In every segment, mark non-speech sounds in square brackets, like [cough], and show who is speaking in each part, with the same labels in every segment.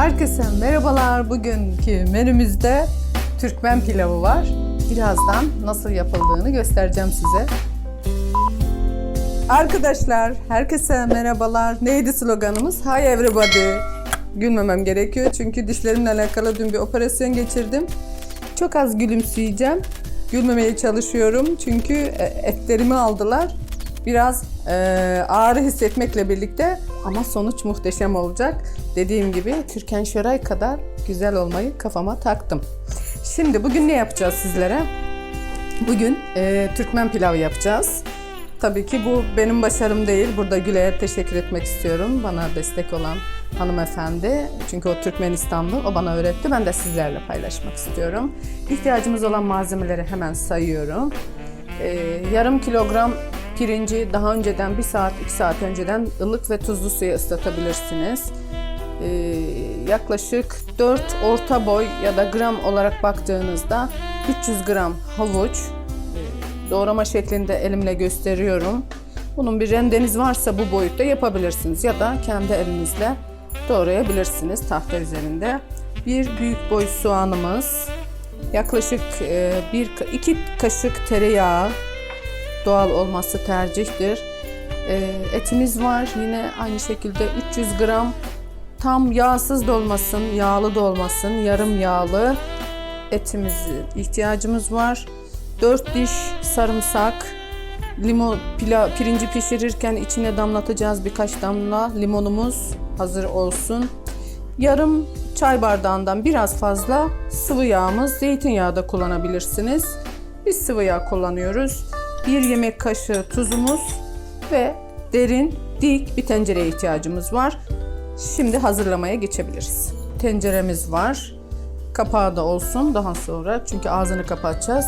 Speaker 1: Herkese merhabalar. Bugünkü menümüzde Türkmen pilavı var. Birazdan nasıl yapıldığını göstereceğim size. Arkadaşlar, herkese merhabalar. Neydi sloganımız? Hi everybody. Gülmemem gerekiyor çünkü dişlerimle alakalı dün bir operasyon geçirdim. Çok az gülümseyeceğim. Gülmemeye çalışıyorum çünkü e, etlerimi aldılar. Biraz e, ağrı hissetmekle birlikte ama sonuç muhteşem olacak. Dediğim gibi Türkan Şoray kadar güzel olmayı kafama taktım. Şimdi bugün ne yapacağız sizlere? Bugün e, Türkmen pilavı yapacağız. Tabii ki bu benim başarım değil. Burada Gülay'a teşekkür etmek istiyorum. Bana destek olan hanımefendi. Çünkü o Türkmenistanlı. O bana öğretti. Ben de sizlerle paylaşmak istiyorum. İhtiyacımız olan malzemeleri hemen sayıyorum. Ee, yarım kilogram pirinci daha önceden bir saat, iki saat önceden ılık ve tuzlu suya ıslatabilirsiniz. Ee, yaklaşık 4 orta boy ya da gram olarak baktığınızda 300 gram havuç, doğrama şeklinde elimle gösteriyorum. Bunun bir rendeniz varsa bu boyutta yapabilirsiniz ya da kendi elinizle doğrayabilirsiniz tahta üzerinde. Bir büyük boy soğanımız, yaklaşık e, bir iki kaşık tereyağı, doğal olması tercihtir. E, etimiz var yine aynı şekilde 300 gram tam yağsız da olmasın, yağlı da olmasın, yarım yağlı etimiz ihtiyacımız var. 4 diş sarımsak, limon pila, pirinci pişirirken içine damlatacağız birkaç damla limonumuz hazır olsun. Yarım çay bardağından biraz fazla sıvı yağımız, zeytinyağı da kullanabilirsiniz. Biz sıvı yağ kullanıyoruz. Bir yemek kaşığı tuzumuz ve derin, dik bir tencereye ihtiyacımız var. Şimdi hazırlamaya geçebiliriz. Tenceremiz var. Kapağı da olsun daha sonra çünkü ağzını kapatacağız.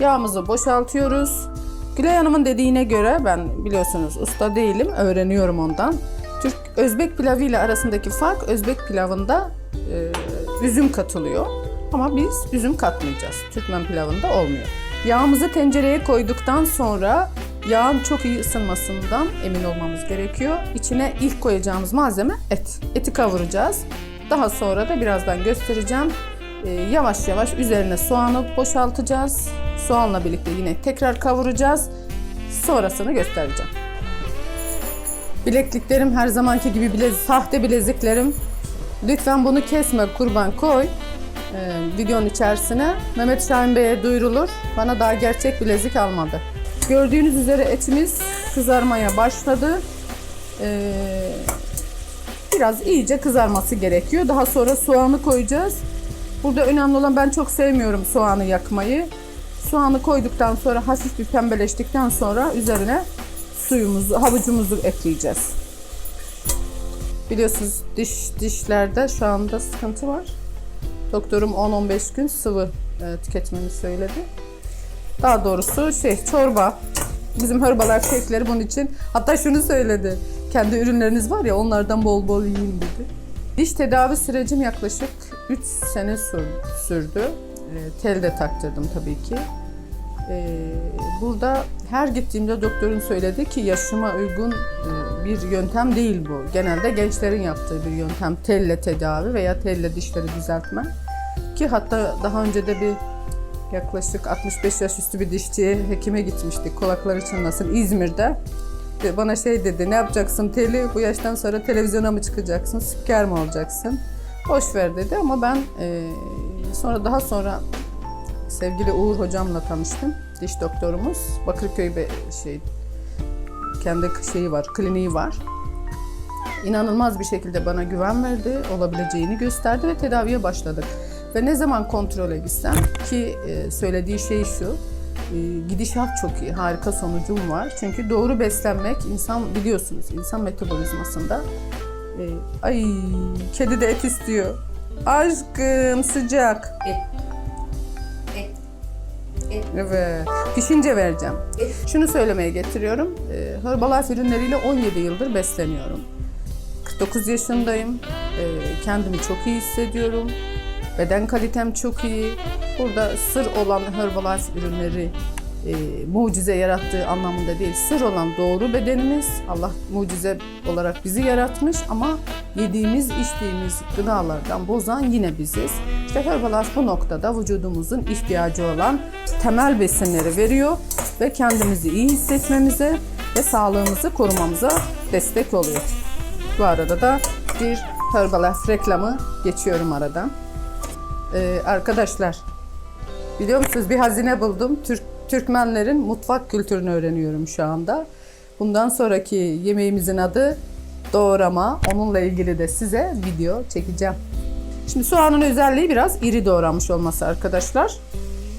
Speaker 1: Yağımızı boşaltıyoruz. Gülay Hanım'ın dediğine göre ben biliyorsunuz usta değilim, öğreniyorum ondan. Türk Özbek pilavı ile arasındaki fark Özbek pilavında e, üzüm katılıyor. Ama biz üzüm katmayacağız. Türkmen pilavında olmuyor. Yağımızı tencereye koyduktan sonra yağın çok iyi ısınmasından emin olmamız gerekiyor. İçine ilk koyacağımız malzeme et. Eti kavuracağız. Daha sonra da birazdan göstereceğim. Ee, yavaş yavaş üzerine soğanı boşaltacağız. Soğanla birlikte yine tekrar kavuracağız. Sonrasını göstereceğim. Bilekliklerim her zamanki gibi bile sahte bileziklerim. Lütfen bunu kesme kurban koy. Ee, videonun içerisine Mehmet Şahin Bey'e duyurulur. Bana daha gerçek bilezik almadı. Gördüğünüz üzere etimiz kızarmaya başladı. Ee, biraz iyice kızarması gerekiyor. Daha sonra soğanı koyacağız. Burada önemli olan ben çok sevmiyorum soğanı yakmayı. Soğanı koyduktan sonra hafif bir pembeleştikten sonra üzerine suyumuzu, havucumuzu ekleyeceğiz. Biliyorsunuz diş dişlerde şu anda sıkıntı var. Doktorum 10-15 gün sıvı e, tüketmemi söyledi. Daha doğrusu şey çorba. Bizim Herbalife şefleri bunun için hatta şunu söyledi. Kendi ürünleriniz var ya onlardan bol bol yiyin dedi. Diş tedavi sürecim yaklaşık 3 sene sür- sürdü. E, tel de taktırdım tabii ki. E, burada her gittiğimde doktorun söyledi ki yaşıma uygun e, bir yöntem değil bu. Genelde gençlerin yaptığı bir yöntem telle tedavi veya telle dişleri düzeltme. Ki hatta daha önce de bir yaklaşık 65 yaş üstü bir dişçiye hekime gitmiştik. Kulakları çınlasın İzmir'de. Ve Bana şey dedi, ne yapacaksın teli? Bu yaştan sonra televizyona mı çıkacaksın? Spiker mi olacaksın? Boş ver dedi ama ben e, sonra daha sonra sevgili Uğur hocamla tanıştım. Diş doktorumuz. Bakırköy be, şey kendi şeyi var, kliniği var. İnanılmaz bir şekilde bana güven verdi, olabileceğini gösterdi ve tedaviye başladık. Ve ne zaman kontrole gitsem ki e, söylediği şey şu, e, gidişat çok iyi, harika sonucum var. Çünkü doğru beslenmek insan biliyorsunuz insan metabolizmasında e, ay kedi de et istiyor. Aşkım sıcak.
Speaker 2: Et. Et.
Speaker 1: Evet. Pişince vereceğim. Şunu söylemeye getiriyorum. E, Herbalife ürünleriyle 17 yıldır besleniyorum. 49 yaşındayım. E, kendimi çok iyi hissediyorum. Beden kalitem çok iyi. Burada sır olan Herbalife ürünleri e, mucize yarattığı anlamında değil. Sır olan doğru bedenimiz. Allah mucize olarak bizi yaratmış ama yediğimiz, içtiğimiz gıdalardan bozan yine biziz. İşte Herbalife bu noktada vücudumuzun ihtiyacı olan temel besinleri veriyor ve kendimizi iyi hissetmemize ve sağlığımızı korumamıza destek oluyor. Bu arada da bir Herbalife reklamı geçiyorum aradan. Ee, arkadaşlar biliyor musunuz bir hazine buldum. Türk Türkmenlerin mutfak kültürünü öğreniyorum şu anda. Bundan sonraki yemeğimizin adı doğrama. Onunla ilgili de size video çekeceğim. Şimdi soğanın özelliği biraz iri doğranmış olması arkadaşlar.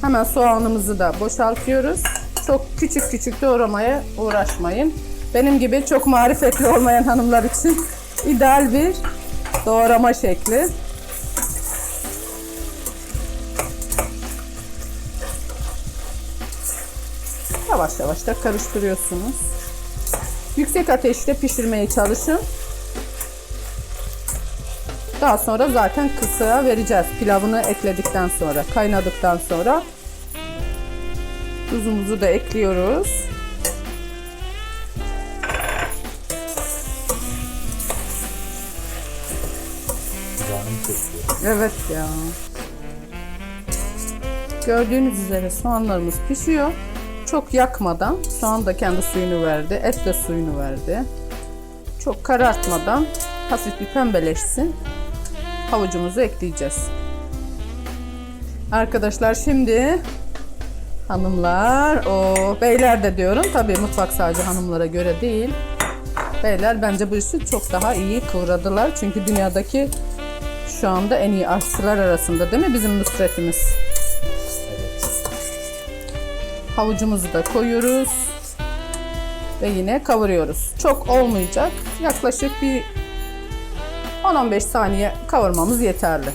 Speaker 1: Hemen soğanımızı da boşaltıyoruz. Çok küçük küçük doğramaya uğraşmayın. Benim gibi çok marifetli olmayan hanımlar için [laughs] ideal bir doğrama şekli. Yavaş yavaş da karıştırıyorsunuz. Yüksek ateşte pişirmeye çalışın. Daha sonra zaten kısığa vereceğiz. Pilavını ekledikten sonra, kaynadıktan sonra tuzumuzu da ekliyoruz. Evet ya. Gördüğünüz üzere soğanlarımız pişiyor. Çok yakmadan soğan da kendi suyunu verdi. Et de suyunu verdi. Çok karartmadan hafif bir pembeleşsin. Havucumuzu ekleyeceğiz. Arkadaşlar şimdi hanımlar, o beyler de diyorum. Tabii mutfak sadece hanımlara göre değil. Beyler bence bu işi çok daha iyi kıvradılar. Çünkü dünyadaki şu anda en iyi aşçılar arasında değil mi bizim Nusret'imiz? Havucumuzu da koyuyoruz. Ve yine kavuruyoruz. Çok olmayacak. Yaklaşık bir 10-15 saniye kavurmamız yeterli.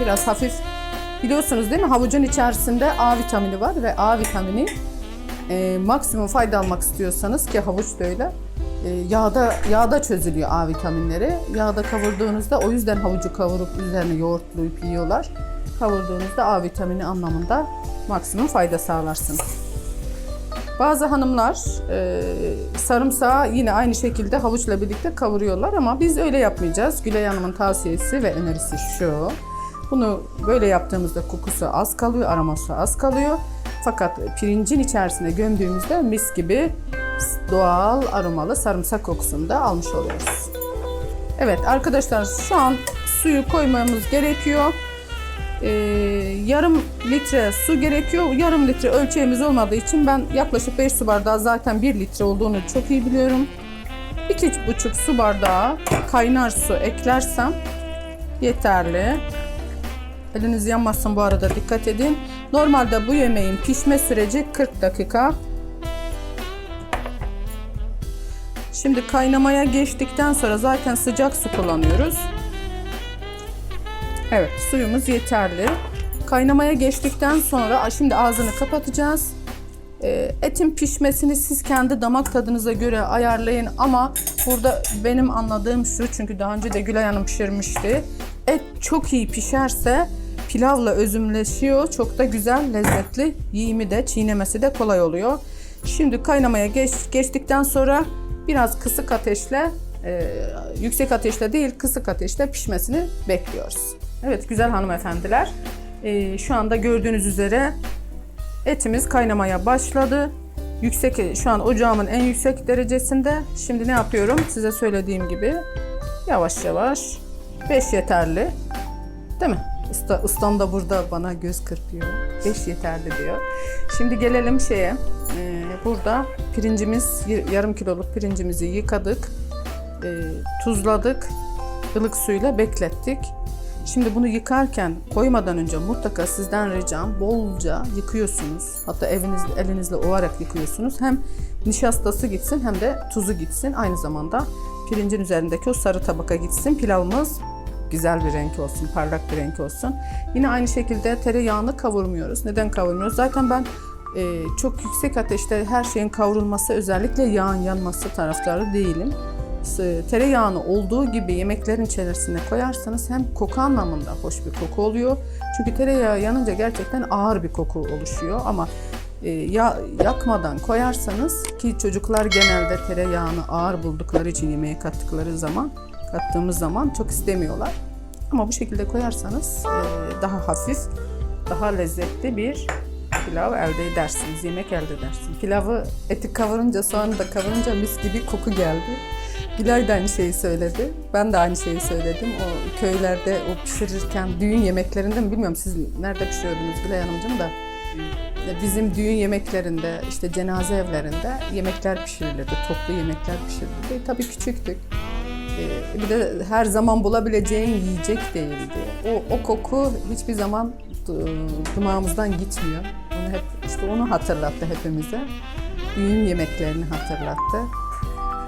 Speaker 1: Biraz hafif biliyorsunuz değil mi havucun içerisinde A vitamini var ve A vitamini e, maksimum fayda almak istiyorsanız ki havuç da öyle e, yağda yağda çözülüyor A vitaminleri. Yağda kavurduğunuzda o yüzden havucu kavurup üzerine yoğurtlayıp yiyorlar. Kavurduğunuzda A vitamini anlamında maksimum fayda sağlarsınız. Bazı hanımlar e, sarımsağı yine aynı şekilde havuçla birlikte kavuruyorlar ama biz öyle yapmayacağız. Gülay Hanım'ın tavsiyesi ve önerisi şu. Bunu böyle yaptığımızda kokusu az kalıyor, aroması az kalıyor. Fakat pirincin içerisine gömdüğümüzde mis gibi doğal aromalı sarımsak kokusunu da almış oluyoruz. Evet arkadaşlar şu an suyu koymamız gerekiyor. Ee, yarım litre su gerekiyor. Yarım litre ölçeğimiz olmadığı için ben yaklaşık 5 su bardağı zaten 1 litre olduğunu çok iyi biliyorum. 2,5 su bardağı kaynar su eklersem yeterli. Eliniz yanmasın bu arada dikkat edin. Normalde bu yemeğin pişme süreci 40 dakika. Şimdi kaynamaya geçtikten sonra zaten sıcak su kullanıyoruz. Evet suyumuz yeterli. Kaynamaya geçtikten sonra şimdi ağzını kapatacağız. Ee, Etin pişmesini siz kendi damak tadınıza göre ayarlayın ama burada benim anladığım şu çünkü daha önce de Gülay Hanım pişirmişti. Et çok iyi pişerse pilavla özümleşiyor. Çok da güzel, lezzetli. Yiyimi de, çiğnemesi de kolay oluyor. Şimdi kaynamaya geç, geçtikten sonra biraz kısık ateşle, e, yüksek ateşte değil kısık ateşte pişmesini bekliyoruz. Evet güzel hanımefendiler. E, şu anda gördüğünüz üzere etimiz kaynamaya başladı. Yüksek, şu an ocağımın en yüksek derecesinde. Şimdi ne yapıyorum? Size söylediğim gibi yavaş yavaş 5 yeterli. Değil mi? Usta, ustam da burada bana göz kırpıyor. 5 yeterli diyor. Şimdi gelelim şeye. Ee, burada pirincimiz, yarım kiloluk pirincimizi yıkadık. Ee, tuzladık. ılık suyla beklettik. Şimdi bunu yıkarken koymadan önce mutlaka sizden ricam bolca yıkıyorsunuz. Hatta evinizde elinizle ovarak yıkıyorsunuz. Hem nişastası gitsin hem de tuzu gitsin. Aynı zamanda pirincin üzerindeki o sarı tabaka gitsin. Pilavımız güzel bir renk olsun, parlak bir renk olsun. Yine aynı şekilde tereyağını kavurmuyoruz. Neden kavurmuyoruz? Zaten ben e, çok yüksek ateşte her şeyin kavrulması özellikle yağın yanması taraftarı değilim. S- Tereyağını olduğu gibi yemeklerin içerisine koyarsanız hem koku anlamında hoş bir koku oluyor. Çünkü tereyağı yanınca gerçekten ağır bir koku oluşuyor ama e, ya, yakmadan koyarsanız ki çocuklar genelde tereyağını ağır buldukları için yemeğe kattıkları zaman kattığımız zaman çok istemiyorlar. Ama bu şekilde koyarsanız e, daha hafif, daha lezzetli bir pilav elde edersiniz, yemek elde edersiniz. Pilavı eti kavurunca, soğanı da kavurunca mis gibi koku geldi. Gülay da aynı şeyi söyledi. Ben de aynı şeyi söyledim. O köylerde o pişirirken düğün yemeklerinde mi bilmiyorum siz nerede pişiriyordunuz Gülay Hanımcığım da bizim düğün yemeklerinde işte cenaze evlerinde yemekler pişirilirdi. Toplu yemekler pişirilirdi. Tabii küçüktük. Ee, bir de her zaman bulabileceğin yiyecek değildi. O, o koku hiçbir zaman e, damağımızdan gitmiyor. Onu hep işte onu hatırlattı hepimize. Düğün yemeklerini hatırlattı.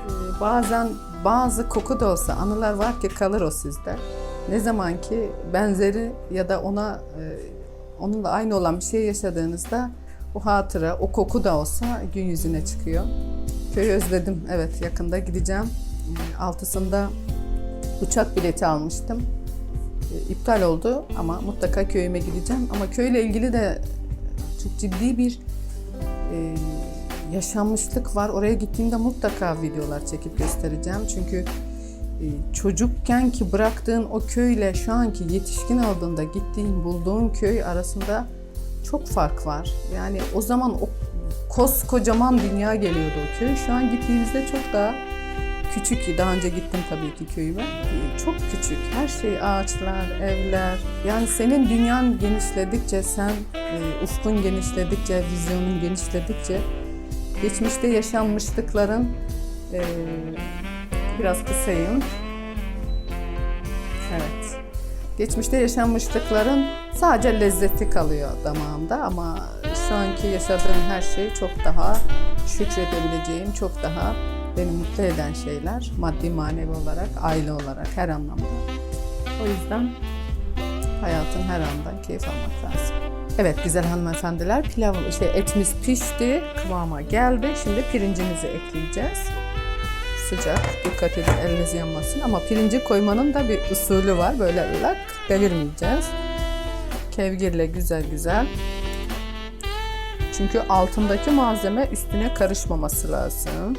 Speaker 1: Ee, Bazen bazı koku da olsa anılar var ki kalır o sizde. Ne zaman ki benzeri ya da ona e, onunla aynı olan bir şey yaşadığınızda o hatıra, o koku da olsa gün yüzüne çıkıyor. Köyü özledim. Evet yakında gideceğim. E, Altısında uçak bileti almıştım. E, İptal oldu ama mutlaka köyüme gideceğim. Ama köyle ilgili de çok ciddi bir e, yaşanmışlık var. Oraya gittiğimde mutlaka videolar çekip göstereceğim. Çünkü e, çocukken ki bıraktığın o köyle şu anki yetişkin olduğunda gittiğin, bulduğun köy arasında çok fark var. Yani o zaman o koskocaman dünya geliyordu o köy. Şu an gittiğimizde çok daha küçük daha önce gittim tabii ki köyüme. E, Çok küçük. Her şey ağaçlar, evler. Yani senin dünyan genişledikçe, sen e, ufkun genişledikçe, vizyonun genişledikçe geçmişte yaşanmışlıkların e, biraz kısayım. Evet. Geçmişte yaşanmışlıkların sadece lezzeti kalıyor damağımda ama şu anki yaşadığım her şey çok daha şükredebileceğim, çok daha beni mutlu eden şeyler. Maddi manevi olarak, aile olarak her anlamda. O yüzden hayatın her andan keyif almak lazım. Evet güzel hanımefendiler pilav şey etimiz pişti, kıvama geldi. Şimdi pirincimizi ekleyeceğiz. Sıcak, dikkat edin eliniz yanmasın ama pirinci koymanın da bir usulü var. Böyle lak devirmeyeceğiz. Kevgirle güzel güzel. Çünkü altındaki malzeme üstüne karışmaması lazım.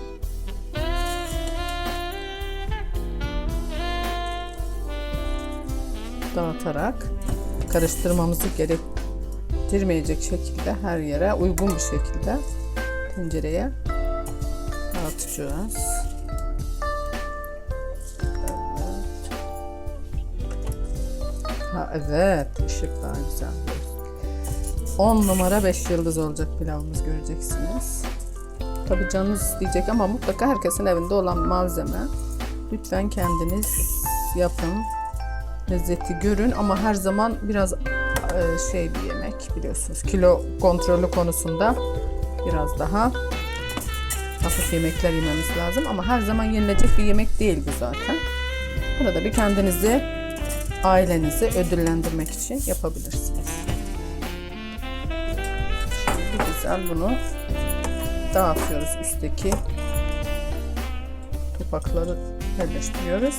Speaker 1: Dağıtarak karıştırmamızı gerektirmeyecek şekilde her yere uygun bir şekilde tencereye dağıtacağız. Evet. Ha evet, ışık daha güzel. 10 numara 5 yıldız olacak pilavımız göreceksiniz. Tabii canınız isteyecek ama mutlaka herkesin evinde olan malzeme. Lütfen kendiniz yapın. Lezzeti görün ama her zaman biraz şey bir yemek biliyorsunuz. Kilo kontrolü konusunda biraz daha hafif yemekler yememiz lazım ama her zaman yenilecek bir yemek değil bu zaten. Burada bir kendinizi, ailenizi ödüllendirmek için yapabilirsiniz. Şimdi güzel bunu dağıtıyoruz üstteki topakları yerleştiriyoruz.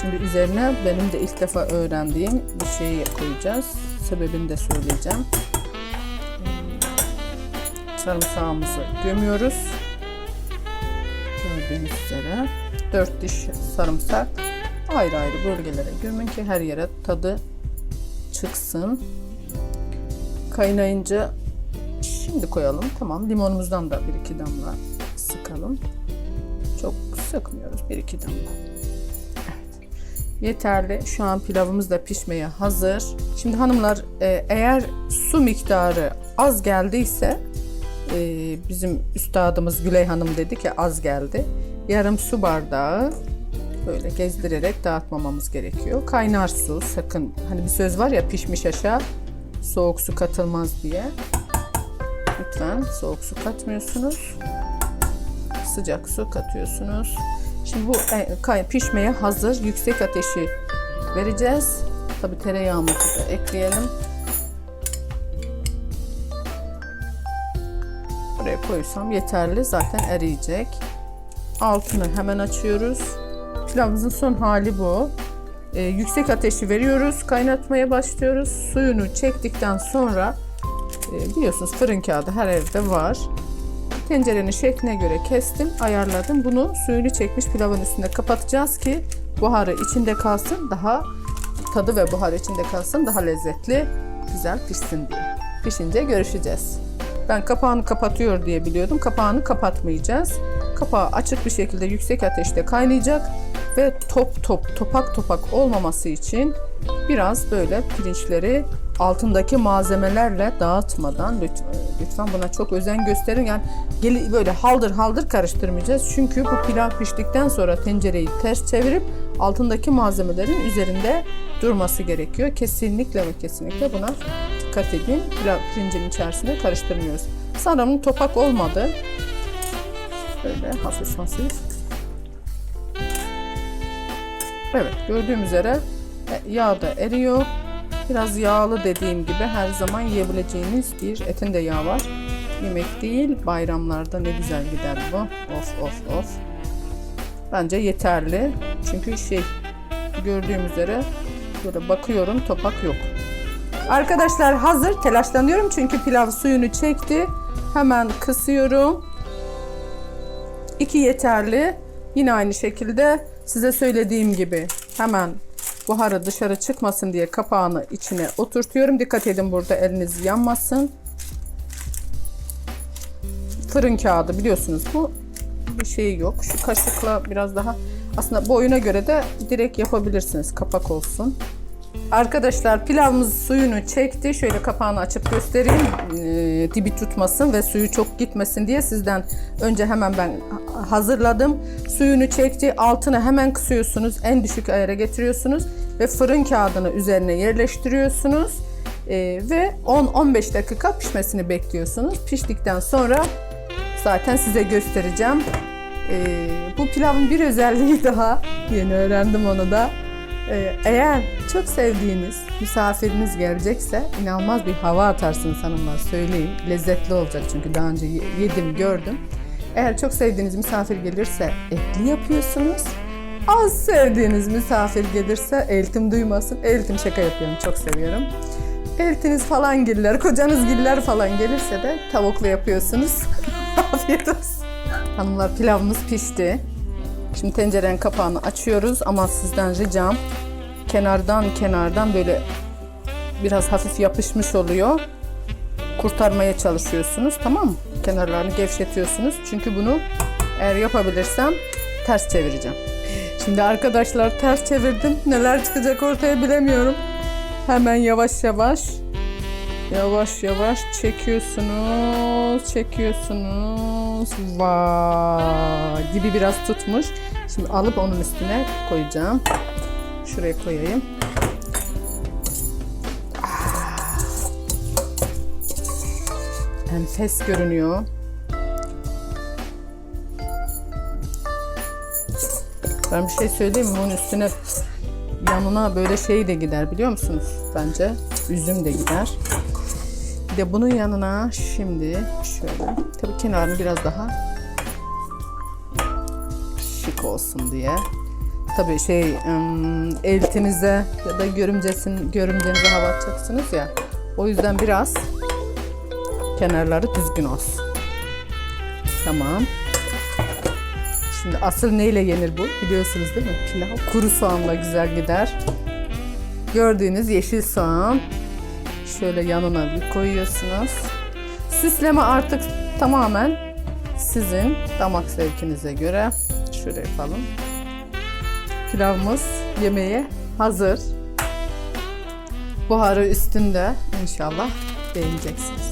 Speaker 1: Şimdi üzerine benim de ilk defa öğrendiğim bir şeyi koyacağız. Sebebini de söyleyeceğim. Sarımsağımızı gömüyoruz. Gördüğünüz üzere 4 diş sarımsak ayrı ayrı bölgelere gömün ki her yere tadı çıksın. Kaynayınca şimdi koyalım. Tamam limonumuzdan da bir iki damla sıkalım. Çok sıkmıyoruz bir iki damla. Yeterli. Şu an pilavımız da pişmeye hazır. Şimdi hanımlar e, eğer su miktarı az geldiyse e, bizim üstadımız Güley Hanım dedi ki az geldi. Yarım su bardağı böyle gezdirerek dağıtmamamız gerekiyor. Kaynar su sakın. Hani bir söz var ya pişmiş aşağı soğuk su katılmaz diye. Lütfen soğuk su katmıyorsunuz. Sıcak su katıyorsunuz. Şimdi bu e, pişmeye hazır yüksek ateşi vereceğiz. Tabi tereyağımızı da ekleyelim. Buraya koysam yeterli. Zaten eriyecek. Altını hemen açıyoruz. Pilavımızın son hali bu. Ee, yüksek ateşi veriyoruz. Kaynatmaya başlıyoruz. Suyunu çektikten sonra E, biliyorsunuz fırın kağıdı her evde var. Tencerenin şekline göre kestim, ayarladım. Bunu suyunu çekmiş pilavın üstünde kapatacağız ki buharı içinde kalsın, daha tadı ve buharı içinde kalsın, daha lezzetli, güzel pişsin diye. Pişince görüşeceğiz. Ben kapağını kapatıyor diye biliyordum. Kapağını kapatmayacağız. Kapağı açık bir şekilde yüksek ateşte kaynayacak ve top top, topak topak olmaması için biraz böyle pirinçleri altındaki malzemelerle dağıtmadan lütfen, buna çok özen gösterin. Yani böyle haldır haldır karıştırmayacağız. Çünkü bu pilav piştikten sonra tencereyi ters çevirip altındaki malzemelerin üzerinde durması gerekiyor. Kesinlikle ve kesinlikle buna dikkat edin. Pilav pirincin içerisinde karıştırmıyoruz. Sanırım topak olmadı. Böyle hafif hafif. Evet gördüğüm üzere yağ da eriyor. Biraz yağlı dediğim gibi her zaman yiyebileceğiniz bir etin de yağı var. Yemek değil bayramlarda ne güzel gider bu. Of of of. Bence yeterli. Çünkü şey gördüğüm üzere böyle bakıyorum topak yok. Arkadaşlar hazır. Telaşlanıyorum çünkü pilav suyunu çekti. Hemen kısıyorum. İki yeterli. Yine aynı şekilde size söylediğim gibi hemen buharı dışarı çıkmasın diye kapağını içine oturtuyorum. Dikkat edin burada eliniz yanmasın. Fırın kağıdı biliyorsunuz bu bir şey yok. Şu kaşıkla biraz daha aslında boyuna göre de direkt yapabilirsiniz. Kapak olsun. Arkadaşlar pilavımız suyunu çekti. Şöyle kapağını açıp göstereyim. Ee, dibi tutmasın ve suyu çok gitmesin diye sizden önce hemen ben ha- hazırladım. Suyunu çekti. Altını hemen kısıyorsunuz. En düşük ayara getiriyorsunuz ve fırın kağıdını üzerine yerleştiriyorsunuz. Ee, ve 10-15 dakika pişmesini bekliyorsunuz. Piştikten sonra zaten size göstereceğim. Ee, bu pilavın bir özelliği [laughs] daha. Yeni öğrendim onu da. Ee, eğer çok sevdiğiniz misafiriniz gelecekse inanılmaz bir hava atarsınız hanımlar söyleyeyim. Lezzetli olacak çünkü daha önce ye- yedim gördüm. Eğer çok sevdiğiniz misafir gelirse etli yapıyorsunuz. Az sevdiğiniz misafir gelirse eltim duymasın. Eltim şaka yapıyorum çok seviyorum. Eltiniz falan giller, kocanız giller falan gelirse de tavuklu yapıyorsunuz. [laughs] Afiyet olsun. Hanımlar pilavımız pişti. Şimdi tencerenin kapağını açıyoruz ama sizden ricam kenardan kenardan böyle biraz hafif yapışmış oluyor. Kurtarmaya çalışıyorsunuz tamam mı? Kenarlarını gevşetiyorsunuz. Çünkü bunu eğer yapabilirsem ters çevireceğim. Şimdi arkadaşlar ters çevirdim. Neler çıkacak ortaya bilemiyorum. Hemen yavaş yavaş Yavaş yavaş çekiyorsunuz, çekiyorsunuz. Vay gibi biraz tutmuş. Şimdi alıp onun üstüne koyacağım. Şuraya koyayım. Ah. Enfes görünüyor. Ben bir şey söyleyeyim mi? Bunun üstüne yanına böyle şey de gider biliyor musunuz? Bence üzüm de gider. Bir de bunun yanına şimdi şöyle tabii kenarını biraz daha şık olsun diye. Tabii şey eltinize ya da görümcesin görümcenize hava atacaksınız ya. O yüzden biraz kenarları düzgün olsun. Tamam. Şimdi asıl neyle yenir bu? Biliyorsunuz değil mi? Pilav kuru soğanla güzel gider. Gördüğünüz yeşil soğan. Şöyle yanına bir koyuyorsunuz. Süsleme artık tamamen sizin damak zevkinize göre. Şöyle yapalım. Pilavımız yemeğe hazır. Buharı üstünde inşallah beğeneceksiniz.